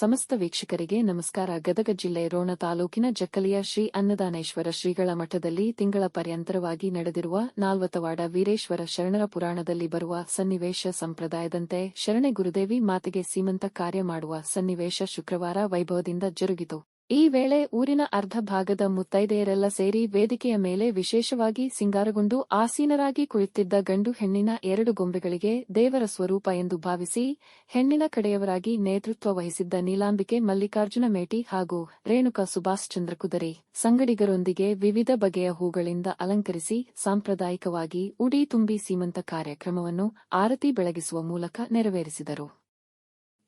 ಸಮಸ್ತ ವೀಕ್ಷಕರಿಗೆ ನಮಸ್ಕಾರ. ಗದಗ ಜಿಲ್ಲೆ ರೋಣ ತಾಲೂಕಿನ ಜಕ್ಕಲಿಯ ಶ್ರೀ ಅನ್ನದಾನೇಶ್ವರ ಶ್ರೀಗಳ ಮಠದಲ್ಲಿ ತಿಂಗಳ ಪರ್ಯಂತರವಾಗಿ ನಡೆದಿರುವ ನಾಲ್ವತವಾಡ ವೀರೇಶ್ವರ ಶರಣರ ಪುರಾಣದಲ್ಲಿ ಬರುವ ಸನ್ನಿವೇಶ ಸಂಪ್ರದಾಯದಂತೆ ಶರಣೆ ಗುರುದೇವಿ ಮಾತೆಗೆ ಸೀಮಂತ ಕಾರ್ಯ ಮಾಡುವ ಸನ್ನಿವೇಶ ಶುಕ್ರವಾರ ವೈಭವದಿಂದ ಜರುಗಿತು. ಈ ವೇಳೆ ಊರಿನ ಅರ್ಧ ಭಾಗದ ಮುತ್ತೈದೆಯರೆಲ್ಲ ಸೇರಿ ವೇದಿಕೆಯ ಮೇಲೆ ವಿಶೇಷವಾಗಿ ಸಿಂಗಾರಗೊಂಡು ಆಸೀನರಾಗಿ ಕುಳಿತಿದ್ದ ಗಂಡು ಹೆಣ್ಣಿನ ಎರಡು ಗೊಂಬೆಗಳಿಗೆ ದೇವರ ಸ್ವರೂಪ ಎಂದು ಭಾವಿಸಿ ಹೆಣ್ಣಿನ ಕಡೆಯವರಾಗಿ ನೇತೃತ್ವ ವಹಿಸಿದ್ದ ನೀಲಾಂಬಿಕೆ, ಮಲ್ಲಿಕಾರ್ಜುನ ಮೇಟಿ ಹಾಗೂ ರೇಣುಕಾ ಸುಭಾಷ್ ಚಂದ್ರ ಕುದರಿ ಸಂಗಡಿಗರೊಂದಿಗೆ ವಿವಿಧ ಬಗೆಯ ಹೂಗಳಿಂದ ಅಲಂಕರಿಸಿ ಸಾಂಪ್ರದಾಯಿಕವಾಗಿ ಉಡಿ ತುಂಬಿ ಸೀಮಂತ ಕಾರ್ಯಕ್ರಮವನ್ನು ಆರತಿ ಬೆಳಗಿಸುವ ಮೂಲಕ ನೆರವೇರಿಸಿದರು.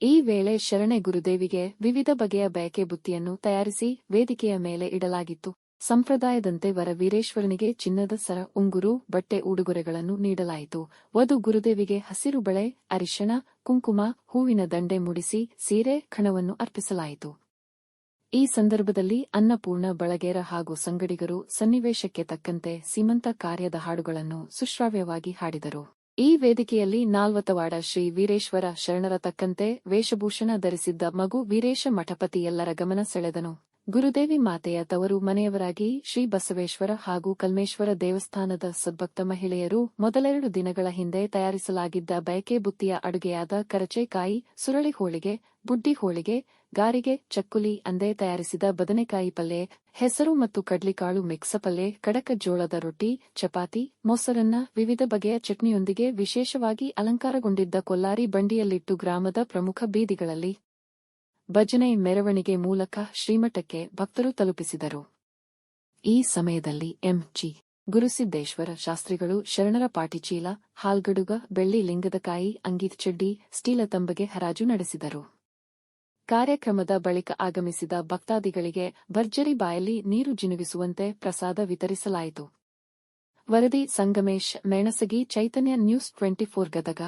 ಈ ವೇಳೆ ಶರಣೆ ಗುರುದೇವಿಗೆ ವಿವಿಧ ಬಗೆಯ ಬಯಕೆ ಬುತ್ತಿಯನ್ನು ತಯಾರಿಸಿ ವೇದಿಕೆಯ ಮೇಲೆ ಇಡಲಾಗಿತ್ತು. ಸಂಪ್ರದಾಯದಂತೆ ವರ ವೀರೇಶ್ವರನಿಗೆ ಚಿನ್ನದ ಸರ, ಉಂಗುರು, ಬಟ್ಟೆ ಉಡುಗೊರೆಗಳನ್ನು ನೀಡಲಾಯಿತು. ವಧು ಗುರುದೇವಿಗೆ ಹಸಿರು ಬಳೆ, ಅರಿಶಿಣ, ಕುಂಕುಮ, ಹೂವಿನ ದಂಡೆ ಮುಡಿಸಿ ಸೀರೆ ಖಣವನ್ನು ಅರ್ಪಿಸಲಾಯಿತು. ಈ ಸಂದರ್ಭದಲ್ಲಿ ಅನ್ನಪೂರ್ಣ ಬಳಗೇರ ಹಾಗೂ ಸಂಗಡಿಗರು ಸನ್ನಿವೇಶಕ್ಕೆ ತಕ್ಕಂತೆ ಸೀಮಂತ ಕಾರ್ಯದ ಹಾಡುಗಳನ್ನು ಸುಶ್ರಾವ್ಯವಾಗಿ ಹಾಡಿದರು. ಈ ವೇದಿಕೆಯಲ್ಲಿ ನಾಲ್ವತವಾಡ ಶ್ರೀ ವೀರೇಶ್ವರ ಶರಣರ ತಕ್ಕಂತೆ ವೇಷಭೂಷಣ ಧರಿಸಿದ್ದ ಮಗು ವೀರೇಶ ಮಠಪತಿ ಎಲ್ಲರ ಗಮನ ಸೆಳೆದನು. ಗುರುದೇವಿ ಮಾತೆಯ ತವರು ಮನೆಯವರಾಗಿ ಶ್ರೀ ಬಸವೇಶ್ವರ ಹಾಗೂ ಕಲ್ಮೇಶ್ವರ ದೇವಸ್ಥಾನದ ಸದ್ಭಕ್ತ ಮಹಿಳೆಯರು ಮೊದಲೆರಡು ದಿನಗಳ ಹಿಂದೆ ತಯಾರಿಸಲಾಗಿದ್ದ ಬಯಕೆ ಬುತ್ತಿಯ ಅಡುಗೆಯಾದ ಕರಚೆಕಾಯಿ ಸುರಳಿ ಹೋಳಿಗೆ ಬುಡ್ಡಿ ಹೋಳಿಗೆ, ಗಾರಿಗೆ ಚಕ್ಕುಲಿ ಅಂದೇ ತಯಾರಿಸಿದ ಬದನೆಕಾಯಿ ಪಲ್ಲೆ ಹೆಸರು ಮತ್ತು ಕಡ್ಲಿಕಾಳು ಮಿಕ್ಸ ಪಲ್ಲೆ ಕಡಕ ಜೋಳದ ರೊಟ್ಟಿ, ಚಪಾತಿ, ಮೊಸರನ್ನ ವಿವಿಧ ಬಗೆಯ ಚಟ್ನಿಯೊಂದಿಗೆ ವಿಶೇಷವಾಗಿ ಅಲಂಕಾರಗೊಂಡಿದ್ದ ಕೊಲ್ಲಾರಿ ಬಂಡಿಯಲ್ಲಿಟ್ಟು ಗ್ರಾಮದ ಪ್ರಮುಖ ಬೀದಿಗಳಲ್ಲಿ ಭಜನೆ ಮೆರವಣಿಗೆ ಮೂಲಕ ಶ್ರೀಮಠಕ್ಕೆ ಭಕ್ತರು ತಲುಪಿಸಿದರು. ಈ ಸಮಯದಲ್ಲಿ ಎಂಜಿ ಗುರುಸಿದ್ದೇಶ್ವರ ಶಾಸ್ತ್ರಿಗಳು ಶರಣರ ಪಾಟಿಚೀಲ, ಹಾಲ್ಗಡುಗ, ಬೆಳ್ಳಿ ಲಿಂಗದಕಾಯಿ ಅಂಗೀತ್ ಚಡ್ಡಿ, ಸ್ಟೀಲ ತಂಬಗೆ ಹರಾಜು ನಡೆಸಿದರು. ಕಾರ್ಯಕ್ರಮದ ಬಳಿಕ ಆಗಮಿಸಿದ ಭಕ್ತಾದಿಗಳಿಗೆ ಭರ್ಜರಿ ಬಾಯಲ್ಲಿ ನೀರು ಜಿನುಗಿಸುವಂತೆ ಪ್ರಸಾದ ವಿತರಿಸಲಾಯಿತು. ವರದಿ, Sangamesh, Menasagi, Chaitanya news twenty four Gadag.